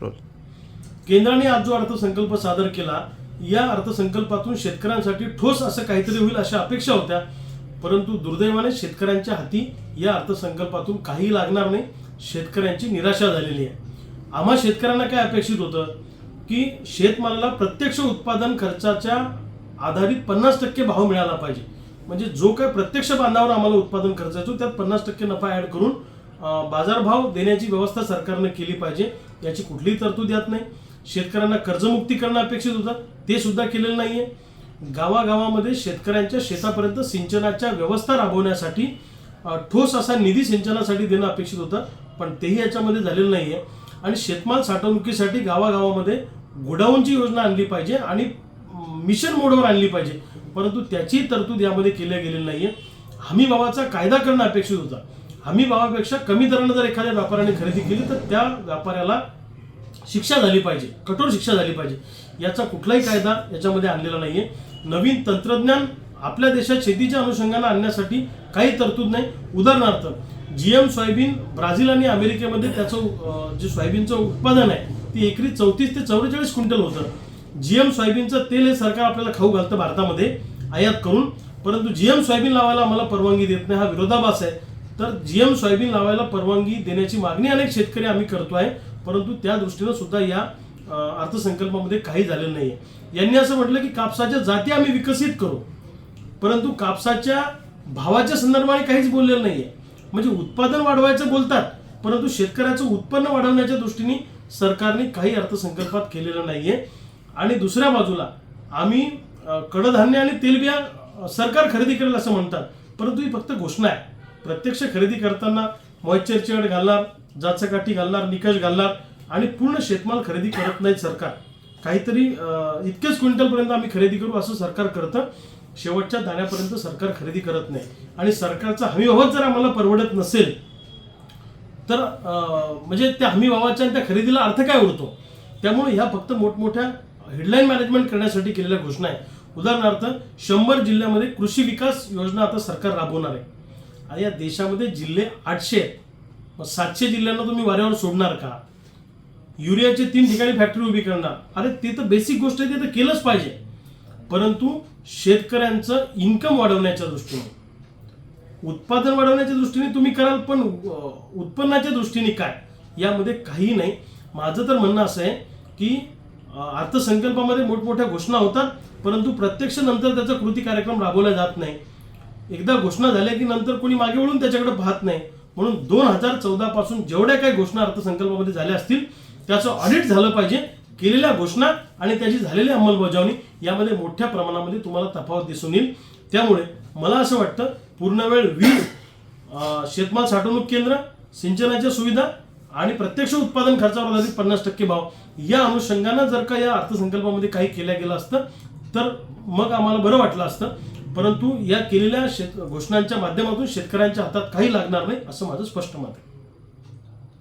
Role केंद्राने आज जो अर्थसंकल्प सादर केला या अर्थसंकल्पातून शेतकऱ्यांसाठी ठोस असं काहीतरी होईल अशा अपेक्षा होत्या. परंतु दुर्दैवाने शेतकऱ्यांच्या हाती या अर्थसंकल्पातून काही लागणार नाही. शेतकऱ्यांची निराशा झालेली आहे. आम्हा शेतकऱ्यांना काय अपेक्षित होतं? की शेतमालाला प्रत्यक्ष उत्पादन खर्चाच्या आधारित पन्नास टक्के भाव मिळाला पाहिजे. म्हणजे जो काय प्रत्यक्ष बांधावर आम्हाला उत्पादन खर्च येतो त्यात पन्नास टक्के नफा ॲड करून बाजारभाव देण्याची व्यवस्था सरकारनं केली पाहिजे. याची कुठलीही तरतूद यात नाही. शेतकऱ्यांना कर्जमुक्ती करणं अपेक्षित होतं. ते सुद्धा केलेलं नाहीये. गावागावामध्ये शेतकऱ्यांच्या शेतापर्यंत सिंचनाच्या व्यवस्था राबवण्यासाठी ठोस असा निधी सिंचनासाठी देणं अपेक्षित होतं पण तेही याच्यामध्ये झालेलं नाही आहे आणि शेतमाल साठवणुकीसाठी गावागावामध्ये गोडाऊनची योजना आणली पाहिजे आणि मिशन मोडवर आणली पाहिजे. परंतु त्याची तरतूद यामध्ये केल्या गेलेली नाही आहे हमीभावाचा कायदा करणं अपेक्षित होता. हमी भावापेक्षा कमी दरानं जर एखाद्या व्यापाऱ्याने खरेदी केली तर त्या व्यापाऱ्याला शिक्षा झाली पाहिजे कठोर शिक्षा झाली पाहिजे. याचा कुठलाही कायदा याच्यामध्ये आणलेला नाहीये. नवीन तंत्रज्ञान आपल्या देशात शेतीच्या अनुषंगाने आणण्यासाठी काही तरतूद नाही. उदाहरणार्थ जी एम सोयाबीन ब्राझील आणि अमेरिकेमध्ये त्याचं जे सोयाबीनचं उत्पादन आहे ते एकरी चौतीस ते चौवेचाळीस क्विंटल होतं. जी एम सोयाबीनचं तेल हे सरकार आपल्याला खाऊ घालतं भारतामध्ये आयात करून. परंतु जी एम सोयाबीन लावायला आम्हाला परवानगी देत नाही हा विरोधाभास आहे. तर जीएम सोयाबीन लावायला परवानगी देण्याची मागणी अनेक शेतकरी आम्ही करतो आहे परंतु त्या दृष्टीनं सुद्धा या अर्थसंकल्पामध्ये काही झालेलं नाहीये. यांनी असं म्हटलं की कापसाच्या जाती आम्ही विकसित करू परंतु कापसाच्या भावाच्या संदर्भाने काहीच बोललेलं नाही आहे म्हणजे उत्पादन वाढवायचं बोलतात परंतु शेतकऱ्याचं उत्पन्न वाढवण्याच्या दृष्टीने सरकारने काही अर्थसंकल्पात केलेलं नाहीये. आणि दुसऱ्या बाजूला आम्ही कडधान्य आणि तेलबिया सरकार खरेदी करेल असं म्हणतात परंतु ही फक्त घोषणा आहे. प्रत्यक्ष खरेदी करताना मॉइश्चरची अट घालणार जाचकाठी घालणार निकष घालणार आणि पूर्ण शेतमाल खरेदी करत नाहीत सरकार. काहीतरी इतकेच क्विंटलपर्यंत आम्ही खरेदी करू असं सरकार करतं. शेवटच्या दाण्यापर्यंत सरकार खरेदी करत नाही. आणि सरकारचा हमी जर आम्हाला परवडत नसेल तर म्हणजे त्या हमीभावाच्या आणि त्या खरेदीला अर्थ काय उरतो? त्यामुळे ह्या फक्त मोठमोठ्या हेडलाईन मॅनेजमेंट करण्यासाठी केलेल्या घोषणा आहे उदाहरणार्थ शंभर जिल्ह्यामध्ये कृषी विकास योजना आता सरकार राबवणार आहे. आणि या देशामध्ये जिल्हे आठशे आहेत. मग सातशे जिल्ह्यांना तुम्ही वाऱ्यावर सोडणार का? युरियाचे तीन ठिकाणी फॅक्टरी उभी करणार. अरे ते तर बेसिक गोष्ट आहे ते तर केलंच पाहिजे. परंतु शेतकऱ्यांचं इन्कम वाढवण्याच्या दृष्टीने उत्पादन वाढवण्याच्या दृष्टीने तुम्ही कराल पण उत्पन्नाच्या दृष्टीने काय? यामध्ये काही नाही. माझं तर म्हणणं असं आहे की अर्थसंकल्पामध्ये मोठमोठ्या घोषणा होतात परंतु प्रत्यक्ष नंतर त्याचा कृती कार्यक्रम राबवला जात नाही. एकदा घोषणा झाल्या की नंतर कोणी मागे वळून त्याच्याकडे पाहत नाही. म्हणून दोन हजार चौदा पासून जेवढ्या काही घोषणा अर्थसंकल्पामध्ये झाल्या असतील त्याचं ऑडिट झालं पाहिजे. केलेल्या घोषणा आणि त्याची झालेली अंमलबजावणी यामध्ये मोठ्या प्रमाणामध्ये तुम्हाला तफावत दिसून येईल. त्यामुळे मला असं वाटतं पूर्णवेळ वीज शेतमाल साठवणूक केंद्र सिंचनाच्या सुविधा आणि प्रत्यक्ष उत्पादन खर्चावर आधारित पन्नास टक्के भाव या अनुषंगानं जर का या अर्थसंकल्पामध्ये काही केल्या गेलं असतं तर मग आम्हाला बरं वाटलं असतं. परंतु या केलेल्या शेत घोषणांच्या माध्यमातून शेतकऱ्यांच्या हातात काही लागणार नाही असं माझं स्पष्ट मत आहे.